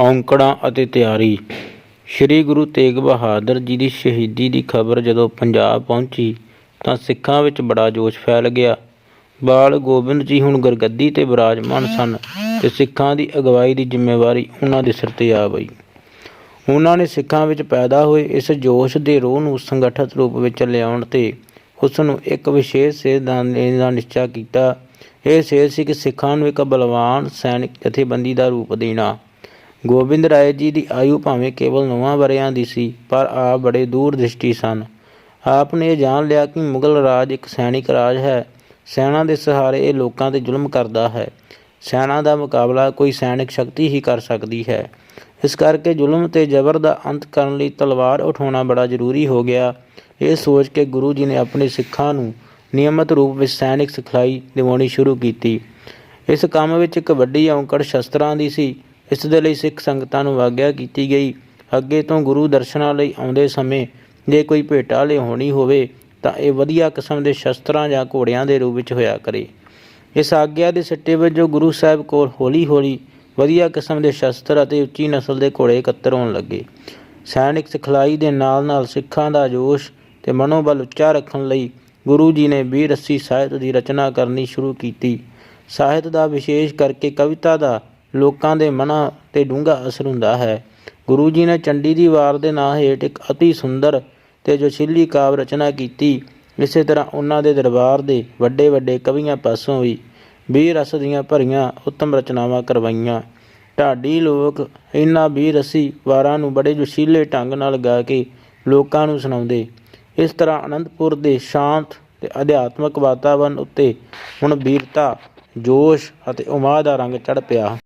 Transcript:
ਔਂਕੜਾਂ ਅਤੇ ਤਿਆਰੀ। ਸ੍ਰੀ ਗੁਰੂ ਤੇਗ ਬਹਾਦਰ ਜੀ ਦੀ ਸ਼ਹੀਦੀ ਦੀ ਖਬਰ ਜਦੋਂ ਪੰਜਾਬ ਪਹੁੰਚੀ, ਤਾਂ ਸਿੱਖਾਂ ਵਿੱਚ ਬੜਾ ਜੋਸ਼ ਫੈਲ ਗਿਆ। ਬਾਲ ਗੋਬਿੰਦ ਜੀ ਹੁਣ ਗੁਰਗੱਦੀ ਤੇ ਬਿਰਾਜਮਾਨ ਸਨ ਤੇ ਸਿੱਖਾਂ ਦੀ ਅਗਵਾਈ ਦੀ ਜ਼ਿੰਮੇਵਾਰੀ ਉਹਨਾਂ ਦੇ ਸਿਰ ਤੇ ਆ ਗਈ। ਉਹਨਾਂ ਨੇ ਸਿੱਖਾਂ ਵਿੱਚ ਪੈਦਾ ਹੋਏ ਇਸ ਜੋਸ਼ ਦੇ ਰੋਹ ਨੂੰ ਸੰਗਠਿਤ ਰੂਪ ਵਿੱਚ ਲਿਆਉਣ ਤੇ ਉਸ ਨੂੰ ਇੱਕ ਵਿਸ਼ੇਸ਼ ਸੇਧ ਦੇਣ ਦਾ ਨਿਸ਼ਚਾ ਕੀਤਾ। ਇਹ ਸੇਧ ਸੀ ਕਿ ਸਿੱਖਾਂ ਨੂੰ ਇੱਕ ਬਲਵਾਨ ਸੈਨਿਕ ਜਥੇਬੰਦੀ ਦਾ ਰੂਪ ਦੇਣਾ। ਗੋਬਿੰਦ ਰਾਏ ਜੀ ਦੀ ਆਯੂ ਭਾਵੇਂ ਕੇਵਲ ਨੌਵਾਂ ਵਰਿਆਂ ਦੀ ਸੀ, ਪਰ ਆਪ ਬੜੇ ਦੂਰ ਦ੍ਰਿਸ਼ਟੀ ਸਨ। ਆਪ ਨੇ ਇਹ ਜਾਣ ਲਿਆ ਕਿ ਮੁਗਲ ਰਾਜ ਇੱਕ ਸੈਨਿਕ ਰਾਜ ਹੈ। ਸੈਨਾ ਦੇ ਸਹਾਰੇ ਇਹ ਲੋਕਾਂ ਤੇ ਜ਼ੁਲਮ ਕਰਦਾ ਹੈ। ਸੈਨਾ ਦਾ ਮੁਕਾਬਲਾ ਕੋਈ ਸੈਨਿਕ ਸ਼ਕਤੀ ਹੀ ਕਰ ਸਕਦੀ ਹੈ। ਇਸ ਕਰਕੇ ਜ਼ੁਲਮ ਤੇ ਜ਼ਬਰ ਦਾ ਅੰਤ ਕਰਨ ਲਈ ਤਲਵਾਰ ਉਠਾਉਣਾ ਬੜਾ ਜ਼ਰੂਰੀ ਹੋ ਗਿਆ। ਇਹ ਸੋਚ ਕੇ ਗੁਰੂ ਜੀ ਨੇ ਆਪਣੇ ਸਿੱਖਾਂ ਨੂੰ ਨਿਯਮਤ ਰੂਪ ਵਿੱਚ ਸੈਨਿਕ ਸਿਖਲਾਈ ਦਿਵਾਉਣੀ ਸ਼ੁਰੂ ਕੀਤੀ। ਇਸ ਕੰਮ ਵਿੱਚ ਇੱਕ ਵੱਡੀ ਔਂਕੜ ਸ਼ਸਤਰਾਂ ਦੀ ਸੀ। ਇਸ ਦੇ ਲਈ ਸਿੱਖ ਸੰਗਤਾਂ ਨੂੰ ਆਗਿਆ ਕੀਤੀ ਗਈ। ਅੱਗੇ ਤੋਂ ਗੁਰੂ ਦਰਸ਼ਨਾਂ ਲਈ ਆਉਂਦੇ ਸਮੇਂ ਜੇ ਕੋਈ ਭੇਟਾ ਲਿਆਉਣੀ ਹੋਵੇ ਤਾਂ ਇਹ ਵਧੀਆ ਕਿਸਮ ਦੇ ਸ਼ਸਤਰਾਂ ਜਾਂ ਘੋੜਿਆਂ ਦੇ ਰੂਪ ਵਿੱਚ ਹੋਇਆ ਕਰੇ। ਇਸ ਆਗਿਆ ਦੇ ਸਿੱਟੇ ਵਜੋਂ ਗੁਰੂ ਸਾਹਿਬ ਕੋਲ ਹੌਲੀ-ਹੌਲੀ ਵਧੀਆ ਕਿਸਮ ਦੇ ਸ਼ਸਤਰ ਅਤੇ ਉੱਚੀ ਨਸਲ ਦੇ ਘੋੜੇ ਇਕੱਤਰ ਹੋਣ ਲੱਗੇ। ਸੈਨਿਕ ਸਿਖਲਾਈ ਦੇ ਨਾਲ-ਨਾਲ ਸਿੱਖਾਂ ਦਾ ਜੋਸ਼ ਤੇ ਮਨੋਬਲ ਉੱਚਾ ਰੱਖਣ ਲਈ ਗੁਰੂ ਜੀ ਨੇ ਵੀਰ ਰੱਸੀ ਸਾਹਿਤ ਦੀ ਰਚਨਾ ਕਰਨੀ ਸ਼ੁਰੂ ਕੀਤੀ। ਸਾਹਿਤ ਦਾ ਵਿਸ਼ੇਸ਼ ਕਰਕੇ ਕਵਿਤਾ ਦਾ ਲੋਕਾਂ ਦੇ ਮਨਾਂ ਤੇ ਡੂੰਘਾ ਅਸਰ ਹੁੰਦਾ ਹੈ। ਗੁਰੂ ਜੀ ਨੇ ਚੰਡੀ ਦੀ ਵਾਰ ਦੇ ਨਾਂ ਹੇਠ ਇੱਕ ਅਤੀ ਸੁੰਦਰ ਤੇ ਜੋਸ਼ੀਲੀ ਕਾਵਿ ਰਚਨਾ ਕੀਤੀ। ਇਸੇ ਤਰ੍ਹਾਂ ਉਹਨਾਂ ਦੇ ਦਰਬਾਰ ਦੇ ਵੱਡੇ ਵੱਡੇ ਕਵੀਆਂ ਪਾਸੋਂ ਵੀ ਵੀਰ ਰਸ ਦੀਆਂ ਭਰੀਆਂ ਉੱਤਮ ਰਚਨਾਵਾਂ ਕਰਵਾਈਆਂ। ਢਾਡੀ ਲੋਕ ਇਹਨਾਂ ਵੀਰ ਰਸੀ ਵਾਰਾਂ ਨੂੰ ਬੜੇ ਜੋਸ਼ੀਲੇ ਢੰਗ ਨਾਲ ਗਾ ਕੇ ਲੋਕਾਂ ਨੂੰ ਸੁਣਾਉਂਦੇ। ਇਸ ਤਰ੍ਹਾਂ ਅਨੰਦਪੁਰ ਦੇ ਸ਼ਾਂਤ ਤੇ ਅਧਿਆਤਮਕ ਵਾਤਾਵਰਣ ਉੱਤੇ ਹੁਣ ਵੀਰਤਾ ਜੋਸ਼ ਅਤੇ ਉਮਾਦ ਦਾ ਰੰਗ ਚੜ ਪਿਆ।